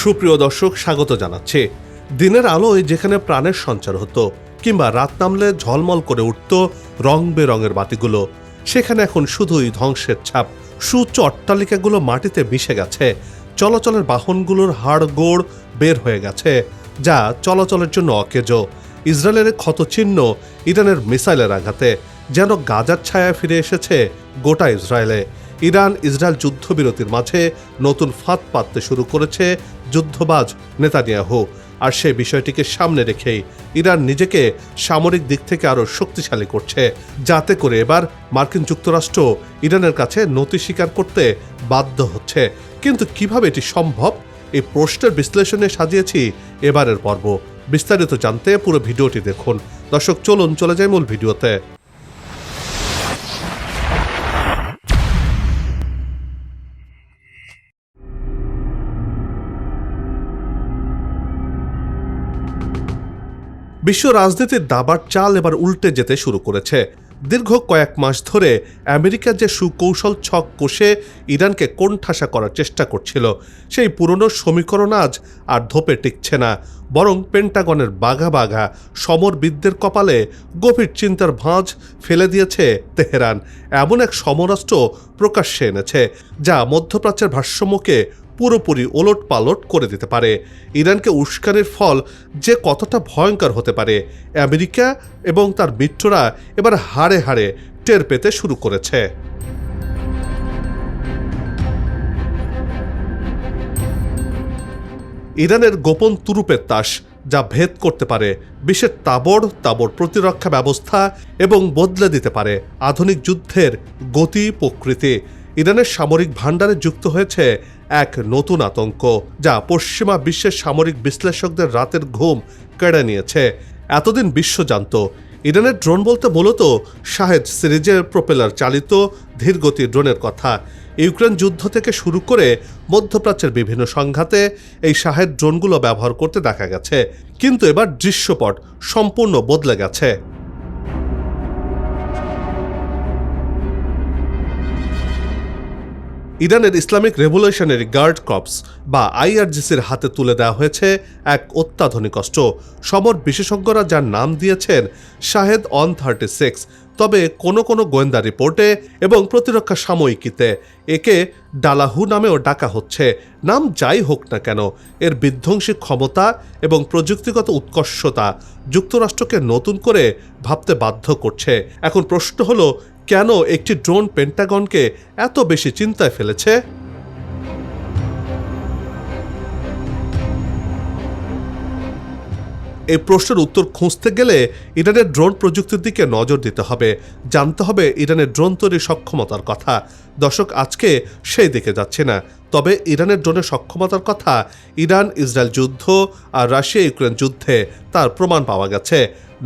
সুপ্রিয় দর্শক, স্বাগত জানাচ্ছি। দিনের আলোয় যেখানে প্রাণের সঞ্চার হতো, কিংবা রাত নামলে ঝলমল করে উঠত রং বেরঙের বাতিগুলো, সেখানে এখন শুধুই ধ্বংসের ছাপ, সুউচ্চ অট্টালিকাগুলো মাটিতে মিশে গেছে, চলাচলের বাহনগুলোর হাড় গোড় বের হয়ে গেছে, যা চলাচলের জন্য অকেজো। ইসরায়েলের ক্ষতচিহ্ন ইরানের মিসাইলের আঘাতে যেন গাজার ছায়া ফিরে এসেছে গোটা ইসরায়েলে। ইরান ইসরায়েল যুদ্ধবিরতির মাঝে নতুন ফাঁদ পাততে শুরু করেছে যুদ্ধবাজ নেতানিয়াহু। আর সে বিষয়টিকে সামনে রেখেই ইরান নিজেকে সামরিক দিক থেকে আরও শক্তিশালী করছে। যাতে করে এবার মার্কিন যুক্তরাষ্ট্র ইরানের কাছে নতি স্বীকার করতে বাধ্য হচ্ছে। কিন্তু কীভাবে এটি সম্ভব? এই প্রশ্নের বিশ্লেষণে সাজিয়েছি এবারের পর্ব। বিস্তারিত জানতে পুরো ভিডিওটি দেখুন। দর্শক, চলুন, চলে যায় মূল ভিডিওতে। বিশ্ব রাজনীতির দাবার চাল এবার উল্টে যেতে শুরু করেছে। দীর্ঘ কয়েক মাস ধরে আমেরিকা যে সুকৌশল ছক কষে ইরানকে কোণঠাসা করার চেষ্টা করছিল, সেই পুরনো সমীকরণ আজ আর ধোপে টিকছে না, বরং পেন্টাগনের বাঘা বাঘা সমরবিদদের কপালে গভীর চিন্তার ভাঁজ ফেলে দিয়েছে তেহরান। এমন এক সমরাষ্ট্র প্রকাশ্যে এনেছে, যা মধ্যপ্রাচ্যের ভারসাম্যকে পুরোপুরি ওলট পালট করে দিতে পারে। ইরানকে উস্কানির ফল যে কতটা ভয়ঙ্কর হতে পারে, আমেরিকা এবং তার মিত্ররা এবার হাড়ে হাড়ে টের পেতে শুরু করেছে। ইরানের গোপন তুরুপের তাস, যা ভেদ করতে পারে, বিশ্বের তাবড় তাবড় প্রতিরক্ষা ব্যবস্থা এবং বদলে দিতে পারে আধুনিক যুদ্ধের গতি প্রকৃতি। ইরানের সামরিক ভাণ্ডারে যুক্ত হয়েছে এক নতুন আতঙ্ক, যা পশ্চিমা বিশ্বের সামরিক বিশ্লেষকদের রাতের ঘুম কেড়ে নিয়েছে। এতদিন বিশ্ব জানত, ইরানের ড্রোন বলতে মূলত শাহেদ সিরিজের প্রোপেলার চালিত ধীরগতির ড্রোনের কথা। ইউক্রেন যুদ্ধ থেকে শুরু করে মধ্যপ্রাচ্যের বিভিন্ন সংঘাতে এই শাহেদ ড্রোনগুলো ব্যবহার করতে দেখা গেছে, কিন্তু এবার দৃশ্যপট সম্পূর্ণ বদলে গেছে। ইরানের ইসলামিক রেভলিউশনারি গার্ড কপস বা আইআরজিসির হাতে তুলে দেওয়া হয়েছে এক অত্যাধুনিক অস্ত্র। সমর বিশেষজ্ঞরা যার নাম দিয়েছেন শাহেদ অন থার্টি সিক্স, তবে কোনো কোনো গোয়েন্দা রিপোর্টে এবং প্রতিরক্ষা সাময়িকীতে একে ডালাহু নামেও ডাকা হচ্ছে। নাম যাই হোক না কেন, এর বিধ্বংসী ক্ষমতা এবং প্রযুক্তিগত উৎকর্ষতা যুক্তরাষ্ট্রকে নতুন করে ভাবতে বাধ্য করছে। এখন প্রশ্ন হলো কেন একটি ড্রোন পেন্টাগনকে এত বেশি চিন্তায় ফেলেছে? এই প্রশ্নের উত্তর খুঁজতে গেলে ইরানের ড্রোন প্রযুক্তির দিকে নজর দিতে হবে। জানতে হবে ইরানের ড্রোন তৈরির সক্ষমতার কথা। দর্শক, আজকে সেই দিকে যাচ্ছে না। তবে ইরানের ড্রোনের সক্ষমতার কথা ইরান ইসরায়েল যুদ্ধ আর রাশিয়া ইউক্রেন যুদ্ধে তার প্রমাণ পাওয়া গেছে।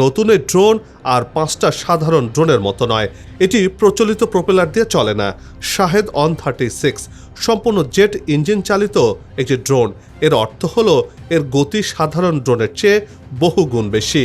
নতুন এই ড্রোন আর পাঁচটা সাধারণ ড্রোনের মতো নয়। এটি প্রচলিত প্রোপেলার দিয়ে চলে না। শাহেদ অন থার্টি সিক্স সম্পূর্ণ জেট ইঞ্জিন চালিত একটি ড্রোন। এর অর্থ হল এর গতি সাধারণ ড্রোনের চেয়ে বহু গুণ বেশি।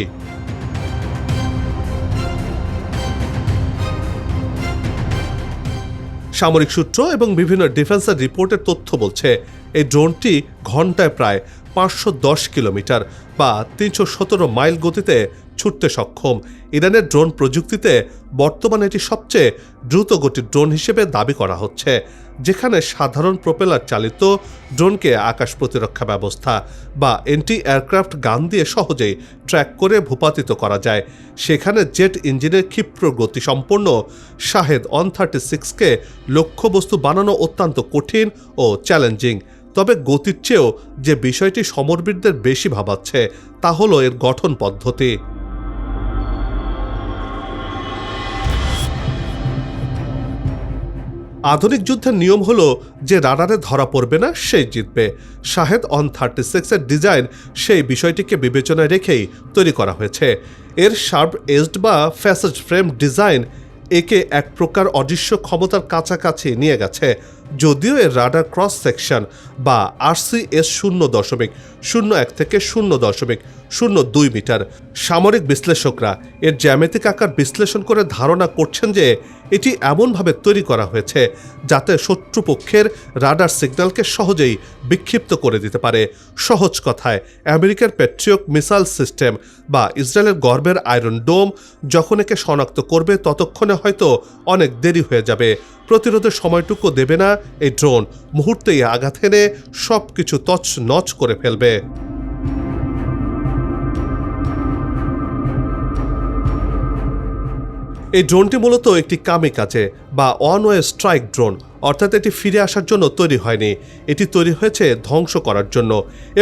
সামরিক সূত্র এবং বিভিন্ন ডিফেন্সের রিপোর্টের তথ্য বলছে, এই ড্রোনটি ঘন্টায় প্রায় পাঁচশো দশ কিলোমিটার বা তিনশো সতেরো মাইল গতিতে ছুটতে সক্ষম। ইরানের ড্রোন প্রযুক্তিতে বর্তমানে এটি সবচেয়ে দ্রুত গতির ড্রোন হিসেবে দাবি করা হচ্ছে, যেখানে সাধারণ প্রোপেলার চালিত ড্রোনকে আকাশ প্রতিরক্ষা ব্যবস্থা বা এন্টি এয়ারক্রাফট গান দিয়ে সহজেই ট্র্যাক করে ভূপাতিত করা যায়। সেখানে জেট ইঞ্জিনের ক্ষিপ্র গতি সম্পন্ন শাহেদ অন থার্টি সিক্সকে লক্ষ্যবস্তু বানানো অত্যন্ত কঠিন ও চ্যালেঞ্জিং। তবে গতির চেয়েও যে বিষয়টি সমরবীরদের বেশি ভাবাচ্ছে, তা হলো এর গঠন পদ্ধতি। আধুনিক যুদ্ধের নিয়ম হল যে রাডারে ধরা পড়বে না, সেই জিতবে। শাহেদ অন থার্টি সিক্সের ডিজাইন সেই বিষয়টিকে বিবেচনায় রেখেই তৈরি করা হয়েছে। এর শার্প এজড বা ফ্যাসেজ ফ্রেম ডিজাইন একে এক প্রকার অদৃশ্য ক্ষমতার কাছাকাছি নিয়ে গেছে। যদিও এর রাডার ক্রস সেকশন বা আরসিএস শূন্য দশমিক শূন্য এক থেকে শূন্য দশমিক শূন্য দুই মিটার। সামরিক বিশ্লেষকরা এর জ্যামিতিক আকার বিশ্লেষণ করে ধারণা করছেন যে এটি এমনভাবে তৈরি করা হয়েছে যাতে শত্রুপক্ষের রাডার সিগন্যালকে সহজেই বিক্ষিপ্ত করে দিতে পারে। সহজ কথায়, আমেরিকার পেট্রিয়ক মিসাইল সিস্টেম বা ইসরায়েলের গর্বের আয়রন ডোম যখন একে শনাক্ত করবে, ততক্ষণে হয়তো অনেক দেরি হয়ে যাবে। প্রতিরোধের সময়টুকু দেবে না, এই ড্রোন মুহূর্তেই আঘাত এনে সব কিছু তছ নচ করে ফেলবে। এই ড্রোনটি মূলত একটি কামিকাজে বা ওয়ান ওয়ে স্ট্রাইক ড্রোন, অর্থাৎ এটি ফিরে আসার জন্য তৈরি হয়নি। এটি তৈরি হয়েছে ধ্বংস করার জন্য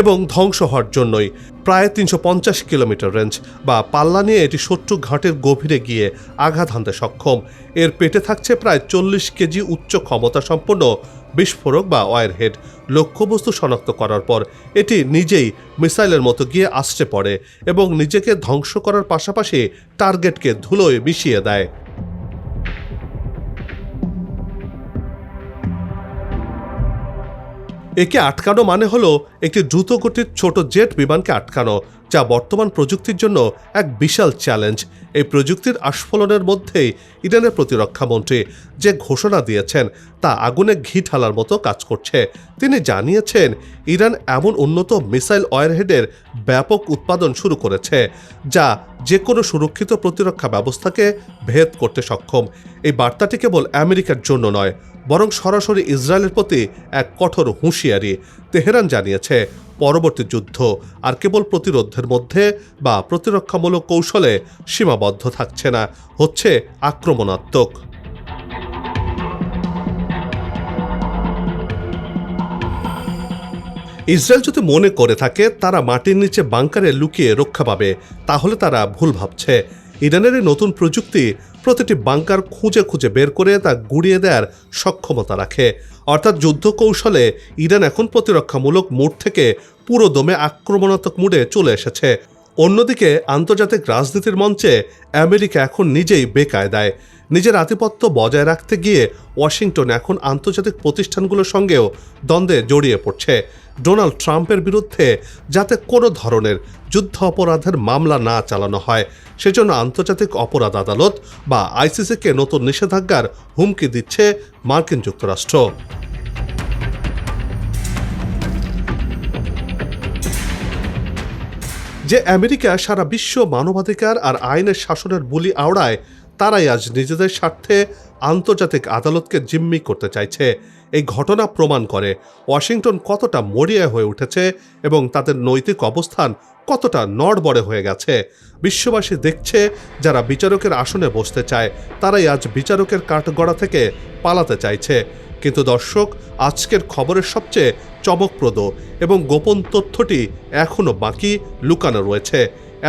এবং ধ্বংস হওয়ার জন্যই। প্রায় তিনশো পঞ্চাশ কিলোমিটার রেঞ্জ বা পাল্লা নিয়ে এটি শত্রু ঘাটের গভীরে গিয়ে আঘাত হানতে সক্ষম। এর পেটে থাকছে প্রায় চল্লিশ কেজি উচ্চ ক্ষমতা সম্পন্ন বিস্ফোরক বা ওয়ারহেড। লক্ষ্যবস্তু শনাক্ত করার পর এটি নিজেই মিসাইলের মতো গিয়ে আসতে পড়ে এবং নিজেকে ধ্বংস করার পাশাপাশি টার্গেটকে ধুলোয় মিশিয়ে দেয়। একে আটকানো মানে হলো একটি দ্রুতগতির ছোট জেট বিমানকে আটকানো, যা বর্তমান প্রযুক্তির জন্য এক বিশাল চ্যালেঞ্জ এই প্রযুক্তির আস্ফলনের মধ্যেই ইরানের প্রতিরক্ষামন্ত্রী যে ঘোষণা দিয়েছেন, তা আগুনে ঘি ঢালার মতো কাজ করছে। তিনি জানিয়েছেন, ইরান এমন উন্নত মিসাইল ওয়ারহেডের ব্যাপক উৎপাদন শুরু করেছে, যা যে কোনো সুরক্ষিত প্রতিরক্ষা ব্যবস্থাকে ভেদ করতে সক্ষম। এই বার্তাটি কেবল আমেরিকার জন্য নয় বরং সরাসরি ইসরায়েলের প্রতি এক কঠোর হুঁশিয়ারি তেহরান জানিয়েছে, পরবর্তী যুদ্ধ আর কেবল প্রতিরোধের মধ্যে বা প্রতিরক্ষামূলক কৌশলে সীমাবদ্ধ থাকছে না, হচ্ছে আক্রমণাত্মক। ইসরায়েল যদি মনে করে থাকে তারা মাটির নিচে বাংকারে লুকিয়ে রক্ষা পাবে, তাহলে তারা ভুল ভাবছে। ইরানের নতুন প্রযুক্তি প্রতিটি বাংকার খুঁজে খুঁজে বের করে তা গুড়িয়ে দেওয়ার সক্ষমতা রাখে। অর্থাৎ যুদ্ধ কৌশলে ইরান এখন প্রতিরক্ষামূলক মোড থেকে পুরো দমে আক্রমণাত্মক মুডে চলে এসেছে। অন্যদিকে আন্তর্জাতিক রাজনীতির মঞ্চে আমেরিকা এখন নিজেই বেকায়দায়। নিজের আধিপত্য বজায় রাখতে গিয়ে ওয়াশিংটন এখন আন্তর্জাতিক প্রতিষ্ঠানগুলোর সঙ্গেও দ্বন্দ্বে জড়িয়ে পড়ছে। ডোনাল্ড ট্রাম্পের বিরুদ্ধে যাতে কোনো ধরনের যুদ্ধ অপরাধের মামলা না চালানো হয়, সেজন্য আন্তর্জাতিক অপরাধ আদালত বা আইসিসিকে নতুন নিষেধাজ্ঞার হুমকি দিচ্ছে মার্কিন যুক্তরাষ্ট্র। যে আমেরিকা সারা বিশ্ব মানবাধিকার আর আইনের শাসনের বুলি আওড়ায়, তারাই আজ নিজেদের স্বার্থে আন্তর্জাতিক আদালতকে জিম্মি করতে চাইছে। এই ঘটনা প্রমাণ করে ওয়াশিংটন কতটা মরিয়া হয়ে উঠেছে এবং তাদের নৈতিক অবস্থান কতটা নড়বড়ে হয়ে গেছে। বিশ্ববাসী দেখছে, যারা বিচারকের আসনে বসতে চায়, তারাই আজ বিচারকের কাঠগড়া থেকে পালাতে চাইছে। কিন্তু দর্শক, আজকের খবরের সবচেয়ে চমকপ্রদ এবং গোপন তথ্যটি এখনও বাকি লুকানো রয়েছে।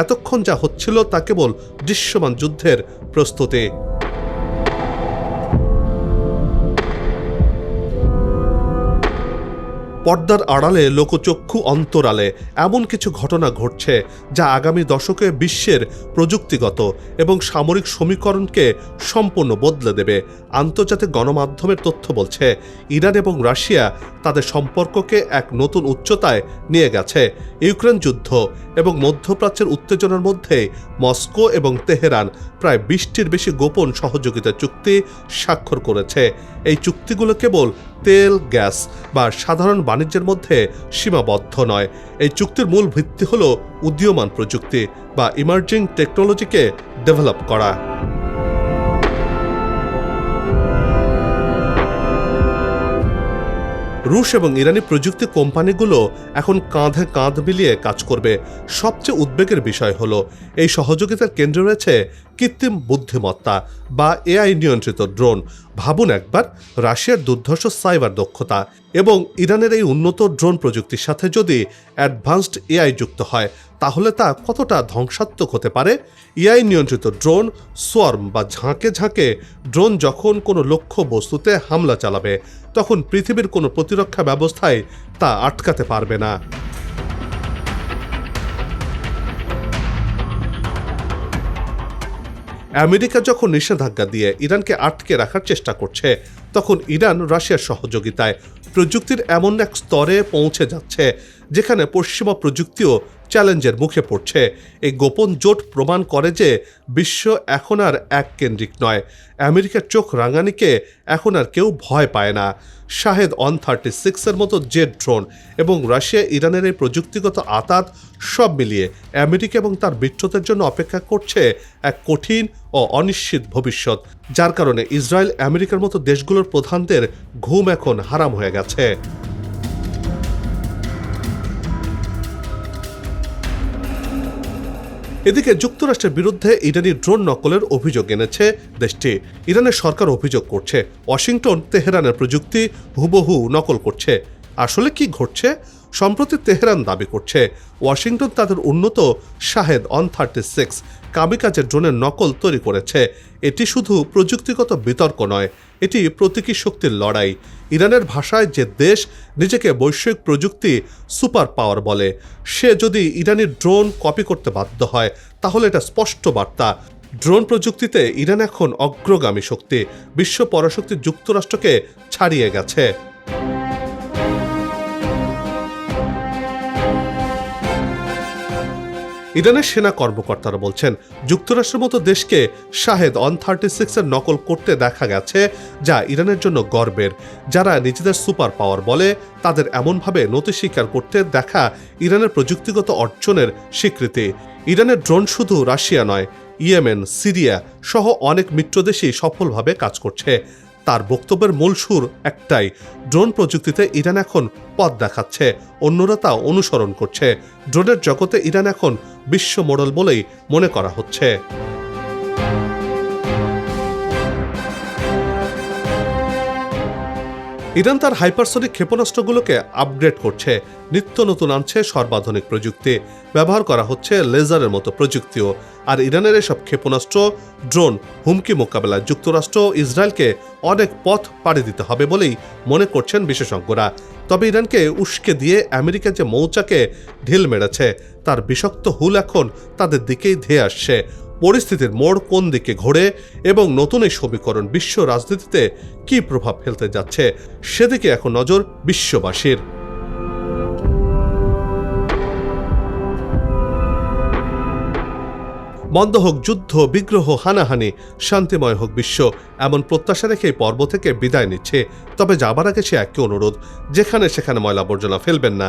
এতক্ষণ যা হচ্ছিল তা কেবল দৃশ্যমান যুদ্ধের প্রস্তুতি। পর্দার আড়ালে লোকচক্ষু অন্তরালে এমন কিছু ঘটনা ঘটছে যা আগামী দশকে বিশ্বের প্রযুক্তিগত এবং সামরিক সমীকরণকে সম্পূর্ণ বদলে দেবে। আন্তর্জাতিক গণমাধ্যমের তথ্য বলছে, ইরান এবং রাশিয়া তাদের সম্পর্ককে এক নতুন উচ্চতায় নিয়ে গেছে। ইউক্রেন যুদ্ধ এবং মধ্যপ্রাচ্যের উত্তেজনার মধ্যে মস্কো এবং তেহরান প্রায় বিশটির বেশি গোপন সহযোগিতা চুক্তি স্বাক্ষর করেছে। এই চুক্তিগুলো কেবল তেল, গ্যাস বা সাধারণ বাণিজ্যের মধ্যে সীমাবদ্ধ নয়। এই চুক্তির মূল ভিত্তি হল উদীয়মান প্রযুক্তি বা ইমার্জিং টেকনোলজিকে ডেভেলপ করা। রুশ এবং ইরানি প্রযুক্তি কোম্পানিগুলো এখন কাঁধে কাঁধ মিলিয়ে কাজ করবে। সবচেয়ে উদ্বেগের বিষয় হলো, এই সহযোগিতার কেন্দ্রে রয়েছে কৃত্রিম বুদ্ধিমত্তা বা এআই নিয়ন্ত্রিত ড্রোন ভাবুন একবার, রাশিয়ার দুর্ধর্ষ সাইবার দক্ষতা এবং ইরানের এই উন্নত ড্রোন প্রযুক্তির সাথে যদি অ্যাডভান্সড এআই যুক্ত হয়, তাহলে তা কতটা ধ্বংসাত্মক হতে পারে? এআই নিয়ন্ত্রিত ড্রোন, সোয়ার্ম বা ঝাঁকে ঝাঁকে ড্রোন যখন কোনো লক্ষ্য বস্তুতে হামলা চালাবে, তখন পৃথিবীর কোনো প্রতিরক্ষা ব্যবস্থায় তা আটকাতে পারবে না। আমেরিকা যখন নিষেধাজ্ঞা দিয়ে ইরানকে আটকে রাখার চেষ্টা করছে, তখন ইরান রাশিয়ার সহযোগিতায় প্রযুক্তির এমন এক স্তরে পৌঁছে যাচ্ছে, যেখানে পশ্চিমা প্রযুক্তিও চ্যালেঞ্জের মুখে পড়ছে। এই গোপন জোট প্রমাণ করে যে বিশ্ব এখন আর এক কেন্দ্রিক নয়। আমেরিকার চোখ রাঙানিকে এখন আর কেউ ভয় পায় না। শাহেদ অন থার্টি সিক্সের মতো জেট ড্রোন এবং রাশিয়া, ইরানের এই প্রযুক্তিগত আতাত সব মিলিয়ে আমেরিকা এবং তার মিত্রদের জন্য অপেক্ষা করছে এক কঠিন ও অনিশ্চিত ভবিষ্যৎ, যার কারণে ইসরায়েল আমেরিকার মতো দেশগুলোর প্রধানদের ঘুম এখন হারাম হয়ে গেছে। এদিকে যুক্তরাষ্ট্রের বিরুদ্ধে ইরানি ড্রোন নকলের অভিযোগ এনেছে দেশটি। ইরানের সরকার অভিযোগ করছে, ওয়াশিংটন, তেহরানের প্রযুক্তি হুবহু নকল করছে। আসলে কি ঘটছে? সম্প্রতি তেহরান দাবি করছে, ওয়াশিংটন তাদের উন্নত Shahed one thirty six kamikaze ড্রোনের নকল তৈরি করেছে। এটি শুধু প্রযুক্তিগত বিতর্ক নয়, এটি প্রতীকী শক্তির লড়াই। ইরানের ভাষায় যে দেশ নিজেকে বৈশ্বিক প্রযুক্তি সুপার পাওয়ার বলে, সে যদি ইরানের ড্রোন কপি করতে বাধ্য হয়, তাহলে এটা স্পষ্ট বার্তা। ড্রোন প্রযুক্তিতে ইরান এখন অগ্রগামী শক্তি, বিশ্ব পরাশক্তি যুক্তরাষ্ট্রকে ছাড়িয়ে গেছে। ইরানের সেনা কর্মকর্তারা বলছেন, যুক্তরাষ্ট্রের মতো দেশকে শাহেদ অন থার্টি সিক্সের নকল করতে দেখা গেছে যা ইরানের জন্য গর্বের। যারা নিজেদের সুপার পাওয়ার বলে, তাদের এমনভাবে নতি স্বীকার করতে দেখা ইরানের প্রযুক্তিগত অর্জনের স্বীকৃতি। ইরানের ড্রোন শুধু রাশিয়া নয়, ইয়েমেন, সিরিয়া সহ অনেক মিত্রদেশই সফলভাবে কাজ করছে। তার বক্তব্যের মূল সুর একটাই। ড্রোন প্রযুক্তিতে ইরান এখন পথ দেখাচ্ছে। অন্যরা তা অনুসরণ করছে। ড্রোনের জগতে ইরান এখন বিশ্ব মডেল বলেই মনে করা হচ্ছে। ইরান তার হাইপারসনিক ক্ষেপণাস্ত্রগুলোকে আপগ্রেড করছে। নিত্য নতুন আনছে সর্বাধুনিক প্রযুক্তি। ব্যবহার করা হচ্ছে লেজারের মতো প্রযুক্তিও। আর ইরানের এসব ক্ষেপণাস্ত্র, ড্রোন, হুমকি মোকাবেলায় যুক্তরাষ্ট্র ইসরায়েলকে অনেক পথ পাড়ি দিতে হবে বলেই মনে করছেন বিশেষজ্ঞরা। তবে ইরানকে উস্কে দিয়ে আমেরিকা যে মৌচাকে ঢিল মেরেছে, তার বিষাক্ত হুল এখন তাদের দিকেই ধেয়ে আসছে। পরিস্থিতির মোড় কোন দিকে ঘোরে এবং নতুন এই সমীকরণ বিশ্ব রাজনীতিতে কি প্রভাব ফেলতে যাচ্ছে, সেদিকে এখন নজর বিশ্ববাসীর। বন্ধ হোক যুদ্ধ, বিগ্রহ, হানাহানি, শান্তিময় হোক বিশ্ব, এমন প্রত্যাশা রেখে এই পর্ব থেকে বিদায় নিচ্ছে। তবে যাবার আগে সে একই অনুরোধ, যেখানে সেখানে ময়লা আবর্জনা ফেলবেন না।